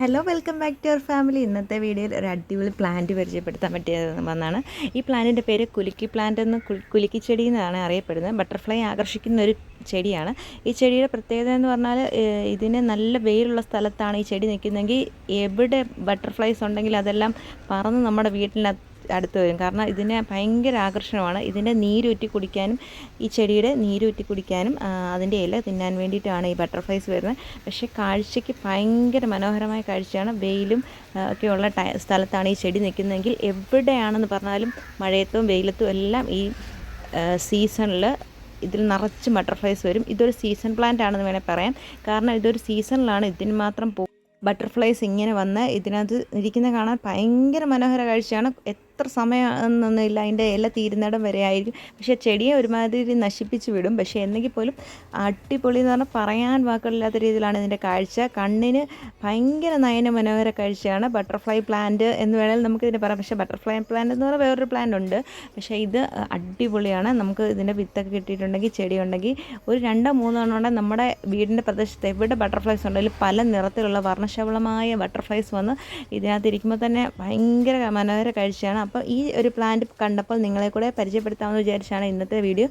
Hello welcome back to our family ഇന്നത്തെ വീഡിയോയിൽ ഒരു അടിപൊളി പ്ലാന്റ് പരിചയപ്പെടുത്താൻ പറ്റിയത് വന്നാണ് ഈ പ്ലാന്റിന്റെ പേര് കുലുക്കി പ്ലാന്റ് എന്ന് കുലുക്കി ചെടി എന്നാണ് അറിയപ്പെടുന്നത്. ബട്ടർഫ്ലൈ ആകർഷിക്കുന്ന ഒരു ചെടിയാണ്. ഈ ചെടിയുടെ പ്രത്യേകത എന്ന് പറഞ്ഞാൽ ഇതിന് നല്ല വെയിലുള്ള സ്ഥലത്താണ് ഈ ചെടി നിൽക്കുന്നതെങ്കിൽ എവിടെ ബട്ടർഫ്ലൈസ് ഉണ്ടെങ്കിൽ അതെല്ലാം പറന്ന് നമ്മുടെ വീട്ടിന്റെ അടുത്ത് വരും. കാരണം ഇതിന് ഭയങ്കര ആകർഷണമാണ്. ഇതിന്റെ നീരൂറ്റി കുടിക്കാനും ഈ ചെടിയുടെ നീരൂറ്റി കുടിക്കാനും അതിന്റെ ഇല തിന്നാൻ വേണ്ടിയിട്ടാണ് ഈ ബട്ടർഫ്ലൈസ് വരുന്നത്. പക്ഷേ കാഴ്ചയ്ക്ക് ഭയങ്കര മനോഹരമായ കാഴ്ചയാണ്. വെയിലും ഒക്കെയുള്ള ടൈ സ്ഥലത്താണ് ഈ ചെടി നിൽക്കുന്നതെങ്കിൽ എവിടെയാണെന്ന് പറഞ്ഞാലും മഴയത്തും വെയിലത്തും എല്ലാം ഈ സീസണിൽ ഇതിൽ നിറച്ച് ബട്ടർഫ്ലൈസ് വരും. ഇതൊരു സീസൺ പ്ലാന്റ് ആണെന്ന് വേണേൽ പറയാം. കാരണം ഇതൊരു സീസണിലാണ് ഇതിന് മാത്രം പൂ ബട്ടർഫ്ലൈസ് ഇങ്ങനെ വന്ന് ഇതിനകത്ത് ഇരിക്കുന്ന കാണാൻ ഭയങ്കര മനോഹര കാഴ്ചയാണ്. എത്ര സമയം എന്നൊന്നുമില്ല അതിന്റെ ഇല തീരുന്നിടം വരെ ആയിരിക്കും. പക്ഷേ ചെടിയെ ഒരുമാതിരി നശിപ്പിച്ച് വിടും. പക്ഷേ എന്നെങ്കിൽ പോലും അടിപൊളി എന്ന് പറഞ്ഞാൽ പറയാൻ വാക്കുകളില്ലാത്ത രീതിയിലാണ് ഇതിന്റെ കാഴ്ച. കണ്ണിന് ഭയങ്കര നയന മനോഹര കാഴ്ചയാണ്. ബട്ടർഫ്ലൈ പ്ലാന്റ് എന്ന് വേണമെങ്കിൽ നമുക്ക് ഇതിനെ പറയാം. പക്ഷേ ബട്ടർഫ്ലൈ പ്ലാന്റ് എന്ന് പറഞ്ഞാൽ വേറൊരു പ്ലാന്റ് ഉണ്ട്. പക്ഷേ ഇത് അടിപൊളിയാണ്. നമുക്ക് ഇതിന്റെ വിത്തൊക്കെ കിട്ടിയിട്ടുണ്ടെങ്കിൽ ചെടി ഉണ്ടെങ്കിൽ ഒരു രണ്ടോ മൂന്നോ എണ്ണം നമ്മുടെ വീടിന്റെ പ്രദേശത്ത് എവിടെ ബട്ടർഫ്ലൈസ് ഉണ്ടെങ്കിലും പല നിറത്തിലുള്ള വർണശബളമായ ബട്ടർഫ്ലൈസ് വന്ന് ഇതിനകത്ത് ഇരിക്കുമ്പോൾ തന്നെ ഭയങ്കര മനോഹര കാഴ്ചയാണ്. അപ്പോൾ ഈ ഒരു പ്ലാന്റ് കണ്ടപ്പോൾ നിങ്ങളെ കൂടെ പരിചയപ്പെടുത്താമെന്ന് വിചാരിച്ചാണ് ഇന്നത്തെ വീഡിയോ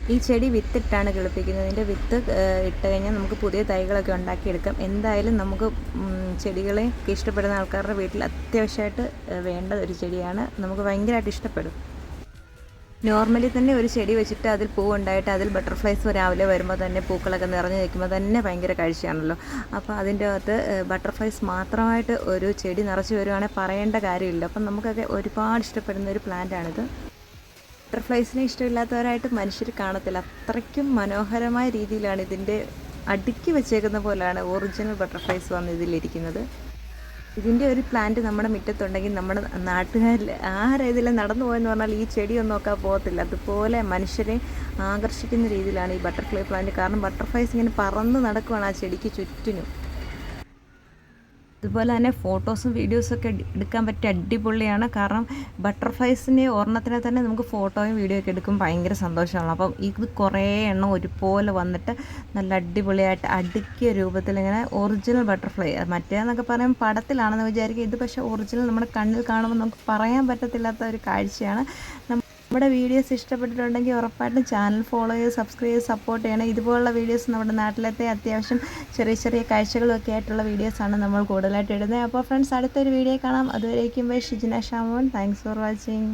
ഈ ചെടി വിത്തിട്ടാണ് കിളിപ്പിക്കുന്നത്. ഇതിന്റെ വിത്ത് ഇട്ട് കഴിഞ്ഞാൽ നമുക്ക് പുതിയ തൈകളൊക്കെ ഉണ്ടാക്കിയെടുക്കാം. എന്തായാലും നമുക്ക് ചെടികളെ ഇഷ്ടപ്പെടുന്ന ആൾക്കാരുടെ വീട്ടിൽ അത്യാവശ്യമായിട്ട് വേണ്ട ഒരു ചെടിയാണ്. നമുക്ക് ഭയങ്കരമായിട്ട് ഇഷ്ടപ്പെടും. നോർമലി തന്നെ ഒരു ചെടി വെച്ചിട്ട് അതിൽ പൂവുണ്ടായിട്ട് അതിൽ ബട്ടർഫ്ലൈസ് രാവിലെ വരുമ്പോൾ തന്നെ പൂക്കളൊക്കെ നിറഞ്ഞു നിൽക്കുമ്പോൾ തന്നെ ഭയങ്കര കാഴ്ചയാണല്ലോ. അപ്പോൾ അതിന്റെ അകത്ത് ബട്ടർഫ്ലൈസ് മാത്രമായിട്ട് ഒരു ചെടി നിറച്ച് വരുവാണെങ്കിൽ പറയേണ്ട കാര്യമില്ല. അപ്പം നമുക്കൊക്കെ ഒരുപാട് ഇഷ്ടപ്പെടുന്ന ഒരു പ്ലാന്റാണിത് ബട്ടർഫ്ലൈസിനെ ഇഷ്ടമില്ലാത്തവരായിട്ട് മനുഷ്യർ കാണത്തില്ല. അത്രയ്ക്കും മനോഹരമായ രീതിയിലാണ് ഇതിന്റെ അടുക്കി വെച്ചേക്കുന്ന പോലെയാണ് ഒറിജിനൽ ബട്ടർഫ്ലൈസ് വന്ന് ഇതിലിരിക്കുന്നത്. ഇതിന്റെ ഒരു പ്ലാന്റ് നമ്മുടെ മുറ്റത്തുണ്ടെങ്കിൽ നമ്മുടെ നാട്ടുകാരിൽ ആരേതിലും നടന്നു പോയെന്ന് പറഞ്ഞാൽ ഈ ചെടിയൊന്നും നോക്കാൻ പോകത്തില്ല. അതുപോലെ മനുഷ്യരെ ആകർഷിക്കുന്ന രീതിയിലാണ് ഈ ബട്ടർഫ്ലൈ പ്ലാന്റ് കാരണം ബട്ടർഫ്ലൈസ് ഇങ്ങനെ പറന്ന് നടക്കുവാണ് ആ ചെടിക്ക് ചുറ്റിനും. അതുപോലെ തന്നെ ഫോട്ടോസും വീഡിയോസൊക്കെ എടുക്കാൻ പറ്റിയ അടിപൊളിയാണ്. കാരണം ബട്ടർഫ്ലൈസിന്റെ ഓർണത്തിനെ തന്നെ നമുക്ക് ഫോട്ടോയും വീഡിയോ ഒക്കെ എടുക്കും ഭയങ്കര സന്തോഷമാണ്. അപ്പം ഇത് കുറേ എണ്ണം ഒരുപോലെ വന്നിട്ട് നല്ല അടിപൊളിയായിട്ട് അടുക്കിയ രൂപത്തിൽ ഇങ്ങനെ ഒറിജിനൽ ബട്ടർഫ്ലൈ മറ്റേന്നൊക്കെ പറയുമ്പോൾ പടത്തിലാണെന്ന് വിചാരിക്കും ഇത്. പക്ഷേ ഒറിജിനൽ നമ്മുടെ കണ്ണിൽ കാണുമ്പോൾ നമുക്ക് പറയാൻ പറ്റത്തില്ലാത്ത ഒരു കാഴ്ചയാണ്. നമ്മുടെ വീഡിയോസ് ഇഷ്ടപ്പെട്ടിട്ടുണ്ടെങ്കിൽ ഉറപ്പായിട്ടും ചാനൽ ഫോളോ ചെയ്ത് സബ്സ്ക്രൈബ് ചെയ്ത് സപ്പോർട്ട് ചെയ്യണം. ഇതുപോലുള്ള വീഡിയോസ് നമ്മുടെ നാട്ടിലത്തെ അത്യാവശ്യം ചെറിയ ചെറിയ കാഴ്ചകളൊക്കെ ആയിട്ടുള്ള വീഡിയോസാണ് നമ്മൾ കൂടുതലായിട്ട് ഇടുന്നത്. അപ്പോൾ ഫ്രണ്ട്സ് അടുത്തൊരു വീഡിയോ കാണാം. അതുവരേക്കും bye. Shijina Shamon. Thanks for watching